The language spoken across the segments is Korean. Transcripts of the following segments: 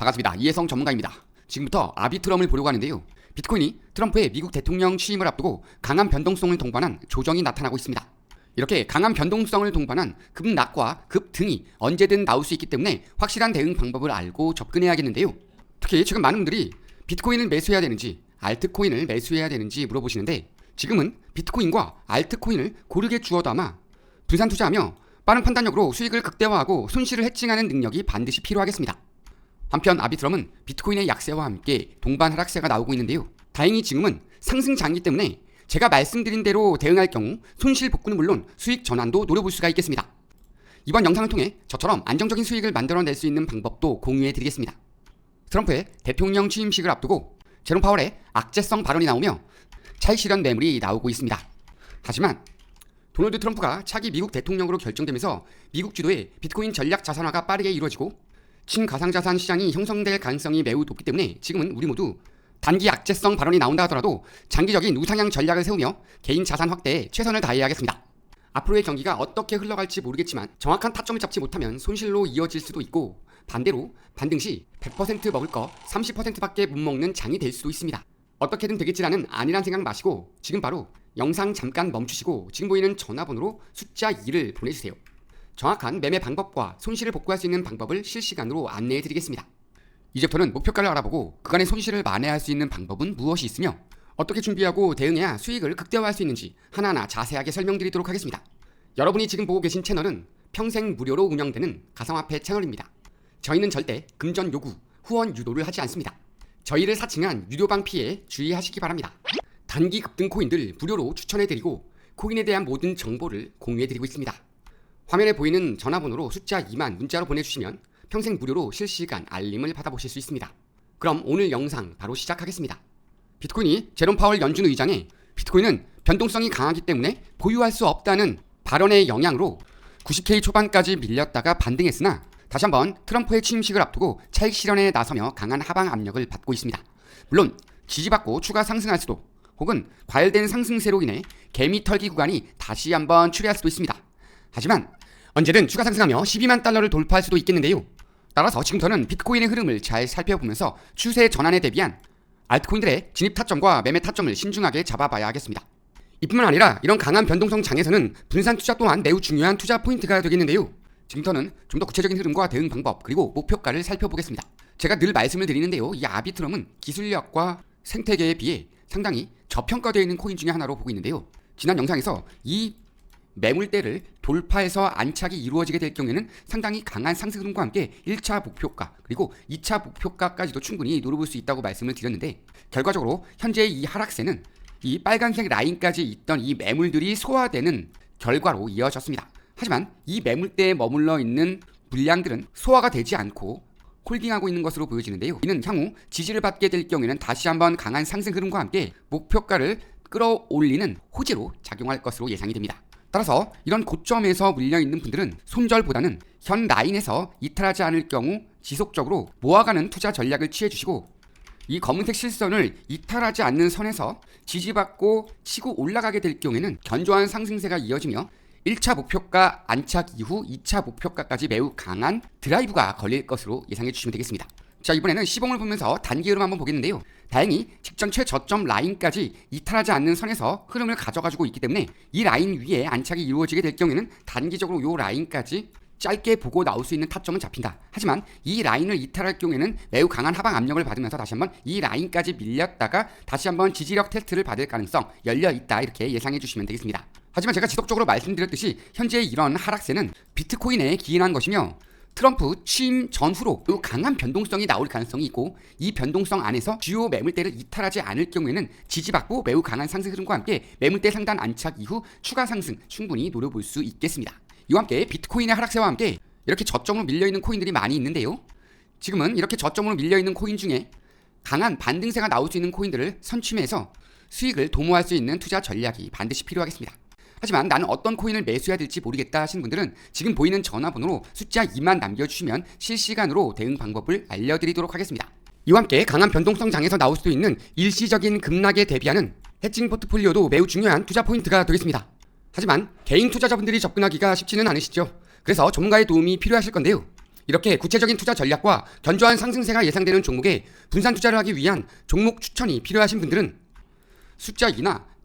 반갑습니다. 이혜성 전문가입니다. 지금부터 아비트럼을 보려고 하는데요. 비트코인이 트럼프의 미국 대통령 취임을 앞두고 강한 변동성을 동반한 조정이 나타나고 있습니다. 이렇게 강한 변동성을 동반한 급락과 급등이 언제든 나올 수 있기 때문에 확실한 대응 방법을 알고 접근해야겠는데요. 특히 지금 많은 분들이 비트코인을 매수해야 되는지 알트코인을 매수해야 되는지 물어보시는데 지금은 비트코인과 알트코인을 고르게 주어 담아 분산 투자하며 빠른 판단력으로 수익을 극대화하고 손실을 해칭하는 능력이 반드시 필요하겠습니다. 한편 아비트럼은 비트코인의 약세와 함께 동반 하락세가 나오고 있는데요. 다행히 지금은 상승장이기 때문에 제가 말씀드린 대로 대응할 경우 손실 복구는 물론 수익 전환도 노려볼 수가 있겠습니다. 이번 영상을 통해 저처럼 안정적인 수익을 만들어낼 수 있는 방법도 공유해 드리겠습니다. 트럼프의 대통령 취임식을 앞두고 제롬 파월의 악재성 발언이 나오며 차익 실현 매물이 나오고 있습니다. 하지만 도널드 트럼프가 차기 미국 대통령으로 결정되면서 미국 주도의 비트코인 전략 자산화가 빠르게 이루어지고 친가상자산 시장이 형성될 가능성이 매우 높기 때문에 지금은 우리 모두 단기 악재성 발언이 나온다 하더라도 장기적인 우상향 전략을 세우며 개인 자산 확대에 최선을 다해야겠습니다. 앞으로의 경기가 어떻게 흘러갈지 모르겠지만 정확한 타점을 잡지 못하면 손실로 이어질 수도 있고 반대로 반등 시 100% 먹을 거 30%밖에 못 먹는 장이 될 수도 있습니다. 어떻게든 되겠지라는 아니란 생각 마시고 지금 바로 영상 잠깐 멈추시고 지금 보이는 전화번호로 숫자 2를 보내주세요. 정확한 매매 방법과 손실을 복구할 수 있는 방법을 실시간으로 안내해 드리겠습니다. 이제부터는 목표가를 알아보고 그간의 손실을 만회할 수 있는 방법은 무엇이 있으며 어떻게 준비하고 대응해야 수익을 극대화할 수 있는지 하나하나 자세하게 설명드리도록 하겠습니다. 여러분이 지금 보고 계신 채널은 평생 무료로 운영되는 가상화폐 채널입니다. 저희는 절대 금전 요구, 후원 유도를 하지 않습니다. 저희를 사칭한 유료방 피해 주의하시기 바랍니다. 단기 급등 코인들 무료로 추천해드리고 코인에 대한 모든 정보를 공유해드리고 있습니다. 화면에 보이는 전화번호로 숫자 2만 문자로 보내주시면 평생 무료로 실시간 알림을 받아보실 수 있습니다. 그럼 오늘 영상 바로 시작하겠습니다. 비트코인이 제롬 파월 연준 의장의 비트코인은 변동성이 강하기 때문에 보유할 수 없다는 발언의 영향으로 90K 초반까지 밀렸다가 반등했으나 다시 한번 트럼프의 취임식을 앞두고 차익 실현에 나서며 강한 하방 압력을 받고 있습니다. 물론 지지받고 추가 상승할 수도 혹은 과열된 상승세로 인해 개미 털기 구간이 다시 한번 출현할 수도 있습니다. 하지만 언제든 추가 상승하며 12만 달러를 돌파할 수도 있겠는데요. 따라서 지금부터는 비트코인의 흐름을 잘 살펴보면서 추세 전환에 대비한 알트코인들의 진입 타점과 매매 타점을 신중하게 잡아봐야 하겠습니다. 이뿐만 아니라 이런 강한 변동성 장에서는 분산 투자 또한 매우 중요한 투자 포인트가 되겠는데요. 지금부터는 좀 더 구체적인 흐름과 대응 방법 그리고 목표가를 살펴보겠습니다. 제가 늘 말씀을 드리는데요. 이 아비트럼은 기술력과 생태계에 비해 상당히 저평가되어 있는 코인 중에 하나로 보고 있는데요. 지난 영상에서 이 매물대를 돌파해서 안착이 이루어지게 될 경우에는 상당히 강한 상승 흐름과 함께 1차 목표가 그리고 2차 목표가까지도 충분히 노려볼 수 있다고 말씀을 드렸는데 결과적으로 현재 이 하락세는 이 빨간색 라인까지 있던 이 매물들이 소화되는 결과로 이어졌습니다. 하지만 이 매물대에 머물러 있는 물량들은 소화가 되지 않고 홀딩하고 있는 것으로 보여지는데요. 이는 향후 지지를 받게 될 경우에는 다시 한번 강한 상승 흐름과 함께 목표가를 끌어올리는 호재로 작용할 것으로 예상이 됩니다. 따라서 이런 고점에서 물려 있는 분들은 손절보다는 현 라인에서 이탈하지 않을 경우 지속적으로 모아가는 투자 전략을 취해 주시고 이 검은색 실선을 이탈하지 않는 선에서 지지받고 치고 올라가게 될 경우에는 견조한 상승세가 이어지며 1차 목표가 안착 이후 2차 목표가까지 매우 강한 드라이브가 걸릴 것으로 예상해 주시면 되겠습니다. 자 이번에는 시봉을 보면서 단기 흐름 한번 보겠는데요. 다행히 직전 최저점 라인까지 이탈하지 않는 선에서 흐름을 가져가지고 있기 때문에 이 라인 위에 안착이 이루어지게 될 경우에는 단기적으로 이 라인까지 짧게 보고 나올 수 있는 타점은 잡힌다. 하지만 이 라인을 이탈할 경우에는 매우 강한 하방 압력을 받으면서 다시 한번 이 라인까지 밀렸다가 다시 한번 지지력 테스트를 받을 가능성 열려 있다 이렇게 예상해 주시면 되겠습니다. 하지만 제가 지속적으로 말씀드렸듯이 현재 이런 하락세는 비트코인에 기인한 것이며 트럼프 취임 전후로 매우 강한 변동성이 나올 가능성이 있고 이 변동성 안에서 주요 매물대를 이탈하지 않을 경우에는 지지받고 매우 강한 상승 흐름과 함께 매물대 상단 안착 이후 추가 상승 충분히 노려볼 수 있겠습니다. 이와 함께 비트코인의 하락세와 함께 이렇게 저점으로 밀려있는 코인들이 많이 있는데요. 지금은 이렇게 저점으로 밀려있는 코인 중에 강한 반등세가 나올 수 있는 코인들을 선취해서 수익을 도모할 수 있는 투자 전략이 반드시 필요하겠습니다. 하지만 나는 어떤 코인을 매수해야 될지 모르겠다 하시는 분들은 지금 보이는 전화번호로 숫자 2만 남겨주시면 실시간으로 대응 방법을 알려드리도록 하겠습니다. 이와 함께 강한 변동성 장에서 나올 수도 있는 일시적인 급락에 대비하는 해칭 포트폴리오도 매우 중요한 투자 포인트가 되겠습니다. 하지만 개인 투자자분들이 접근하기가 쉽지는 않으시죠. 그래서 전문가의 도움이 필요하실 건데요. 이렇게 구체적인 투자 전략과 견조한 상승세가 예상되는 종목에 분산 투자를 하기 위한 종목 추천이 필요하신 분들은 숫자 2나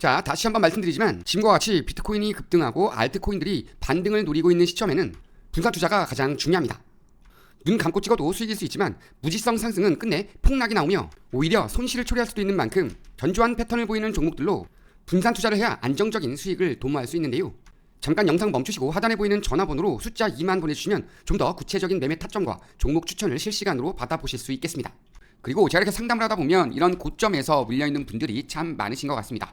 자, 다시 한번 말씀드리지만 지금과 같이 비트코인이 급등하고 알트코인들이 반등을 노리고 있는 시점에는 분산 투자가 가장 중요합니다. 눈 감고 찍어도 수익일 수 있지만 무지성 상승은 끝내 폭락이 나오며 오히려 손실을 초래할 수도 있는 만큼 견조한 패턴을 보이는 종목들로 분산 투자를 해야 안정적인 수익을 도모할 수 있는데요. 잠깐 영상 멈추시고 하단에 보이는 전화번호로 숫자 2만 보내주시면 좀 더 구체적인 매매 타점과 종목 추천을 실시간으로 받아보실 수 있겠습니다. 그리고 제가 이렇게 상담을 하다 보면 이런 고점에서 물려있는 분들이 참 많으신 것 같습니다.